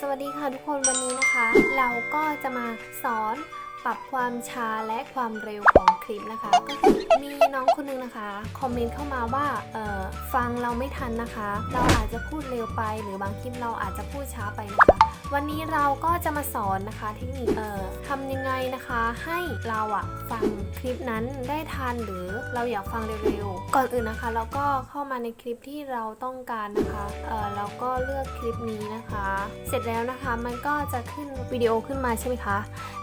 สวัสดีค่ะทุกคนวันนี้นะคะ เราก็จะมาสอน ปรับความช้าและความเร็วของคลิปนะคะ ก็คือมีน้องคนนึงนะคะ คอมเมนต์เข้ามาว่าเออฟังเราไม่ทันนะคะ เราอาจจะพูดเร็วไป หรือบางคลิปเราอาจจะพูดช้าไปนะคะ วันนี้เราก็จะมาสอนนะคะเทคนิคเอ่อทำยังไงนะคะ ให้เราอะฟังคลิปนั้นได้ทันหรือเราอยากฟังเร็วๆ ก่อนอื่นนะคะ เราก็เข้ามาในคลิปที่เราต้องการนะคะเออเราก็เลือกคลิปนี้นะคะ เสร็จแล้วนะคะมันก็จะขึ้นวิดีโอขึ้นมาใช่ไหมคะ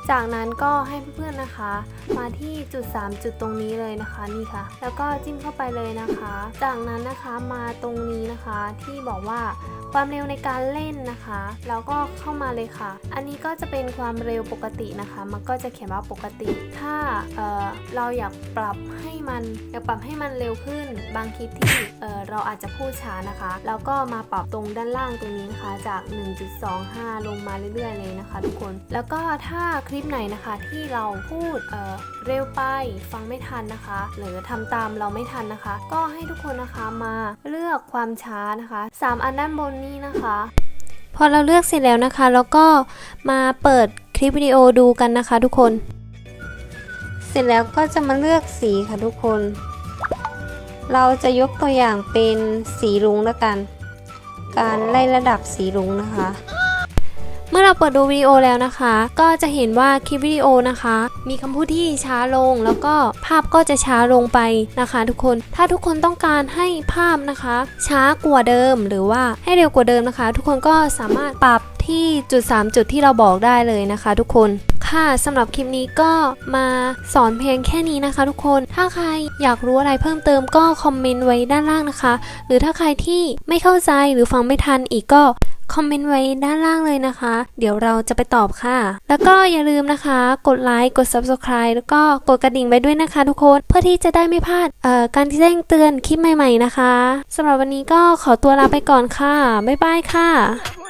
จากนั้นก็็ให้เพื่อนๆนะคะ มาที่จุด 3 จุดตรงนี้เลยนะคะนี่ค่ะ แล้วก็จิ้มเข้าไปเลยนะคะ จากนั้นนะคะมาตรงนี้นะคะที่บอกว่าความเร็วในการเล่นนะคะแล้วก็เข้ามาเลยค่ะ อันนี้ก็จะเป็นความเร็วปกตินะคะ มันก็จะเขียนว่าปกติ ถ้าเเราอยากปรับให้มันอยากปรับให้มันเร็วขึ้น บางคลิปที่เเราอาจจะพูดช้านะคะ แล้วก็มาปรับตรงด้านล่างตรงนี้นะคะ จาก 1.25 ลงมาเรื่อยๆเลยนะคะ ทุกคน แล้วก็ถ้าคลิปไหนนะคะที่เราพูดเเร็วไปฟังไม่ทันนะคะ หรือทำตามเราไม่ทันนะคะ ก็ให้ทุกคนนะคะมาเลือกความช้านะคะ 3 อันด้านบนนี้นะคะ พอเราเลือกเสร็จแล้วนะคะ แล้วก็มาเปิดคลิปวิดีโอดูกันนะคะ ทุกคน เสร็จแล้วก็จะมาเลือกสีค่ะทุกคน เราจะยกตัวอย่างเป็นสีรุ้งแล้วกัน การไล่ระดับสีรุ้งนะคะ เมื่อเราเปิดดูวิดีโอแล้วนะคะ ก็จะเห็นว่าคลิปวิดีโอนะคะ มีคำพูดที่ช้าลงแล้วก็ภาพก็จะช้าลงไปนะคะ ทุกคนถ้าทุกคนต้องการให้ภาพนะคะ ช้ากว่าเดิมหรือว่าให้เร็วกว่าเดิมนะคะ ทุกคนก็สามารถปรับที่จุด 3 จุดที่เราบอกได้เลยนะคะ ทุกคนค่ะสำหรับคลิปนี้ก็มาสอนเพียงแค่นี้นะคะ ทุกคน ถ้าใครอยากรู้อะไรเพิ่มเติมก็คอมเมนต์ไว้ด้านล่างนะคะ หรือถ้าใครที่ไม่เข้าใจหรือฟังไม่ทันอีกก็ คอมเมนต์ไว้ด้านล่างเลยนะคะ เดี๋ยวเราจะไปตอบค่ะ แล้วก็อย่าลืมนะคะ กดไลค์กด Subscribe แล้วก็กดกระดิ่งไปด้วยนะคะทุกคนเพื่อที่จะได้ไม่พลาดเอ่อการที่แจ้งเตือนคลิปใหม่ ๆนะคะสำหรับวันนี้ก็ขอตัวลาไปก่อนค่ะบ๊ายบายค่ะ